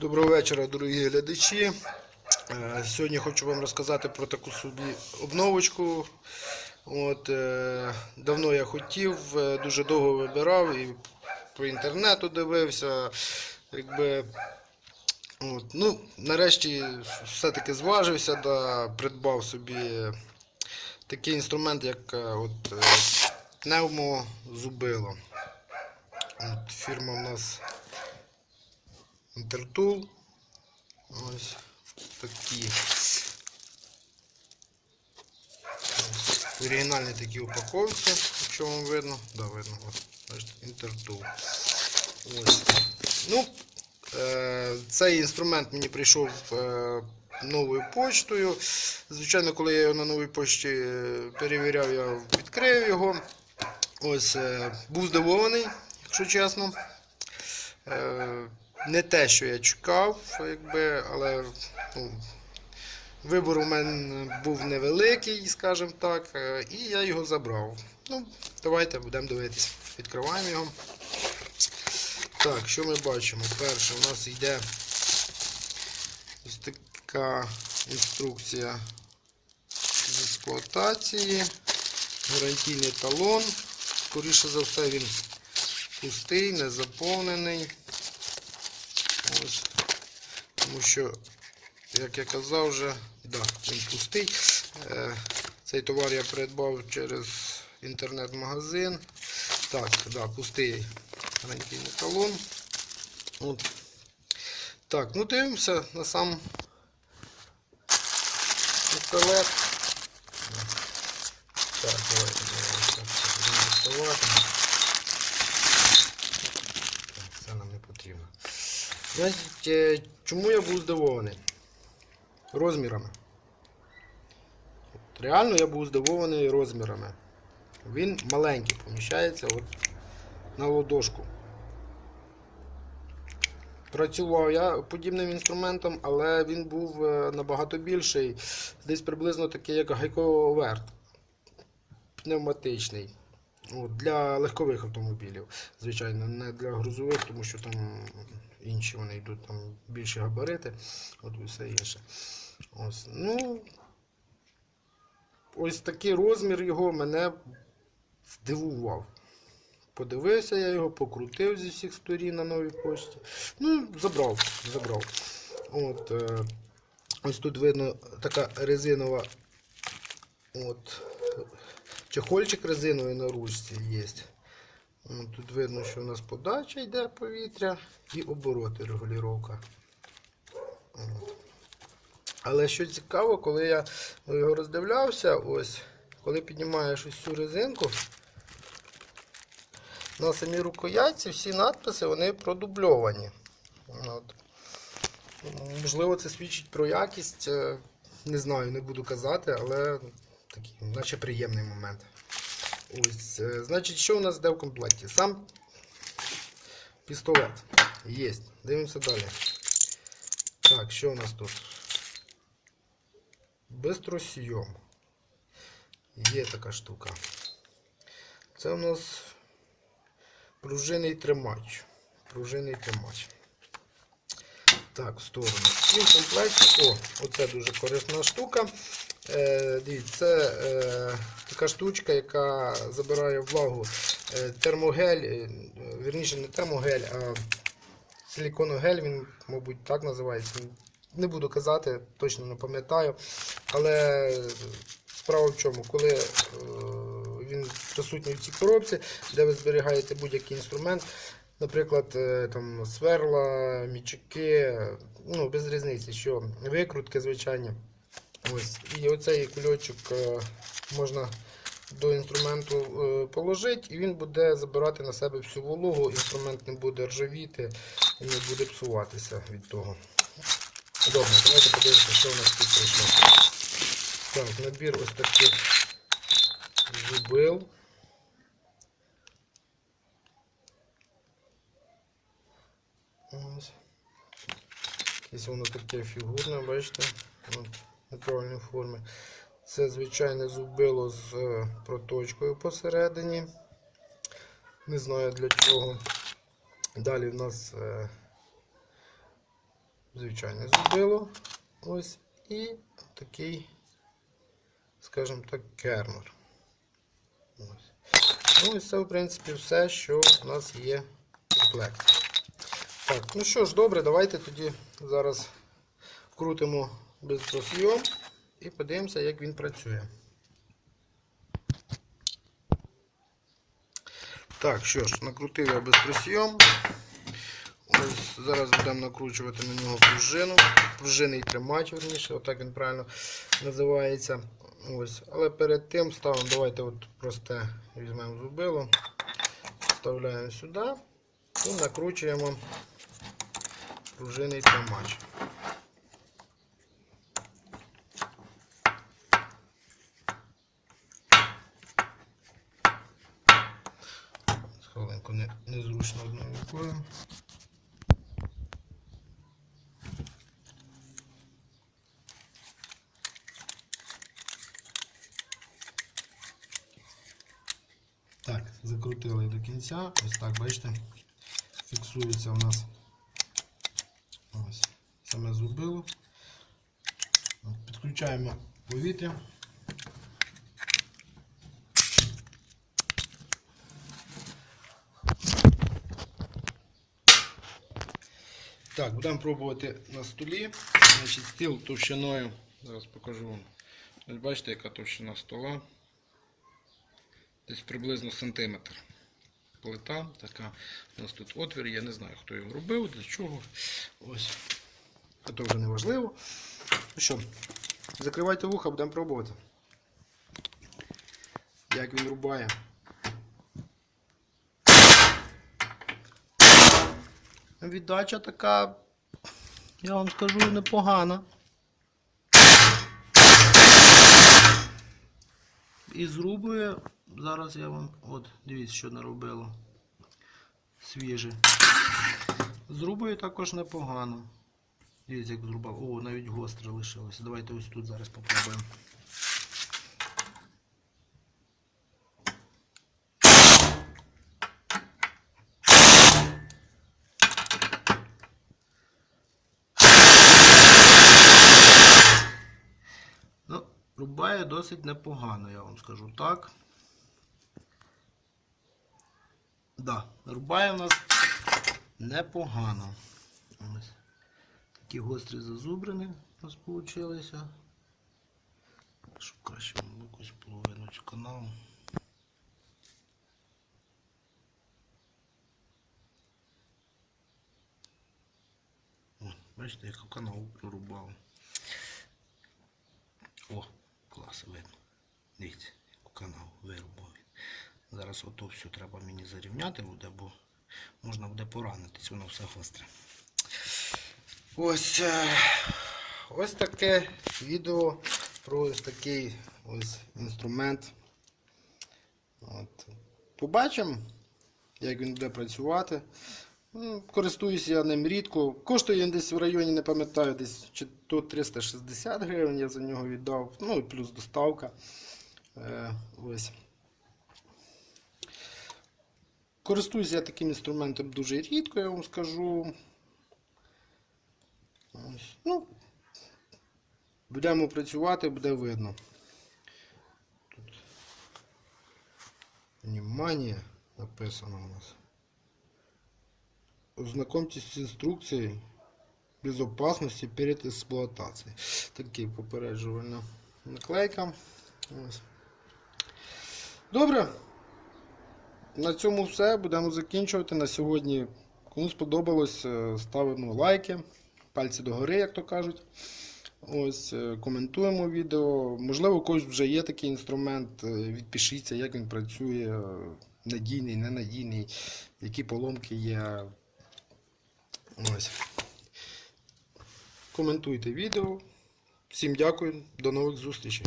Доброго вечора, дорогі глядачі. Е, Сьогодні хочу вам розказати про таку собі обновочку. От, е, давно я хотів, е, дуже довго вибирав і по інтернету дивився. Якби, от, ну, нарешті все-таки зважився да придбав собі такий інструмент, як от, пневмозубило. От, фірма у нас Інтертул. Ось такі. Оригінальні такі упаковки, якщо вам видно. Да, видно. Ось, Інтертул. Ось. Ну, е, цей інструмент мені прийшов е, новою почтою. Звичайно, коли я його на новій почті е, перевіряв, я відкрив його. Ось, був здивований, якщо чесно. Не те, що я чекав, якби, але ну, вибор у мене був невеликий, скажімо так, е, і я його забрав. Ну, давайте будемо дивитися. Відкриваємо його. Так, що ми бачимо? Перше, у нас йде ось така інструкція з експлуатації, гарантійний талон. Скоріше за все, він пустий, не заповнений. Тому що, як я казав вже, да, він пустий. Е, Цей товар я придбав через інтернет-магазин. Так, да, пустий гарантійний талон. От. Так, ну дивимося на сам пістолет. Так, давайте дивимося. Це нам не потрібно. Значить, е, чому я був здивований? Розмірами. От Реально я був здивований розмірами. Він маленький, поміщається от на ладошку. Працював я подібним інструментом, але він був е, набагато більший, десь приблизно такий, як гайковерт пневматичний. Для легкових автомобілів, звичайно, не для грузових, тому що там інші вони йдуть там більші габарити, от все інше. Ось, ну, ось такий розмір його мене здивував. Подивився я його, покрутив зі всіх сторін на новій пошті. Ну, забрав, забрав. От, е, ось тут видно така резинова. От, чехольчик резиновий на ручці є. Тут видно, що у нас подача йде повітря і обороти регулювання. Але що цікаво, коли я його роздивлявся, ось, коли піднімаєш ось цю резинку, на самій рукоятці всі надписи вони продубльовані. От. Можливо, це свідчить про якість. е, Не знаю, не буду казати, але такий, наче приємний момент. Ось, е, значить, що у нас йде в комплекті? Сам пістолет. Є. Дивимося далі. Так, що у нас тут? Бистросйом. Є така штука. Це у нас пружинний тримач. Пружинний тримач. Так, в сторону. І в комплекті, о, оце дуже корисна штука. Е, це е, така штучка, яка забирає влагу. Е, термогель, вірніше не термогель, а силіконогель, він, мабуть, так називається. Не буду казати, точно не пам'ятаю. Але справа в чому, коли він присутній в цій коробці, де ви зберігаєте будь-який інструмент, наприклад, там сверла, мічики, ну, без різниці, що викрутки звичайні. Ось. І оцей кульочок е, можна до інструменту е, положити, і він буде забирати на себе всю вологу, інструмент не буде ржавіти і не буде псуватися від того. Добре, давайте подивимося, що у нас тут прийшло. Так, набір ось таких зубил. Ось. Якесь воно таке фігурне, бачите? От, неправильної форми. Це звичайне зубило з е, проточкою посередині. Не знаю для чого. Далі в нас е, звичайне зубило. Ось. І такий, скажімо так, кернер. Ось. Ну, ось це, в принципі, все, що у нас є в комплекті. Так, ну що ж, добре, давайте тоді зараз вкрутимо безпросйом і подивимося, як він працює. Так, що ж, накрутив я безпросйом. Ось зараз будемо накручувати на нього пружину. Пружинний тримач, верніше, отак він правильно називається. Ось. Але перед тим ставимо, давайте от просте візьмемо зубило, вставляємо сюди і накручуємо пружинний тримач. Незручно одною рукою. Так, закрутили до кінця. Ось так, бачите, фіксується у нас ось саме зубило. Підключаємо повітря. Так, будемо пробувати на столі. Значить, стіл товщиною. Зараз покажу вам. Ось бачите, яка товщина стола. Десь приблизно сантиметр. Плита така. У нас тут отвір, я не знаю, хто його робив, для чого. Ось. То вже не важливо. Ну що, закривайте вуха, будемо пробувати. Як він рубає. Віддача така, я вам скажу, непогана. І зрубує, зараз я вам, от, дивіться, що наробило. Свіже. Зрубує також непогано. Дивіться, як зрубав. О, навіть гостре лишилося. Давайте ось тут зараз попробуємо. Ну, рубає досить непогано, я вам скажу так. Да, рубає в нас непогано. Ось. Такі гострі зазубрини у нас вийшли. Щоб краще вам якусь половину цю каналу. Бачите, як канал прорубав. О, клас, видно. Дивіться, канал вирубав. Зараз ото все треба мені зарівняти буде, бо можна буде поранитись, воно все гостре. Ось, е, ось таке відео про ось такий ось інструмент. От. Побачимо, як він буде працювати. Ну, Користуюся я ним рідко. Коштує він десь в районі, не пам'ятаю, десь чи то 360 гривень я за нього віддав. Ну і плюс доставка. Е, ось. Користуюся я таким інструментом дуже рідко, я вам скажу. Ось. Ну, будемо працювати, буде видно. Тут внимание написано у нас. Ознакомьтесь с инструкцией безопасности перед експлуатацією. Такий попереджувальна наклейка. Добре. На цьому все. Будемо закінчувати. На сьогодні. Кому сподобалось, е, ставимо лайки, пальці догори, як то кажуть. Ось, е, коментуємо відео. Можливо, у когось вже є такий інструмент. е, Відпишіться, як він працює, надійний, ненадійний, які поломки є. Ось. Коментуйте відео. Всім дякую, до нових зустрічей.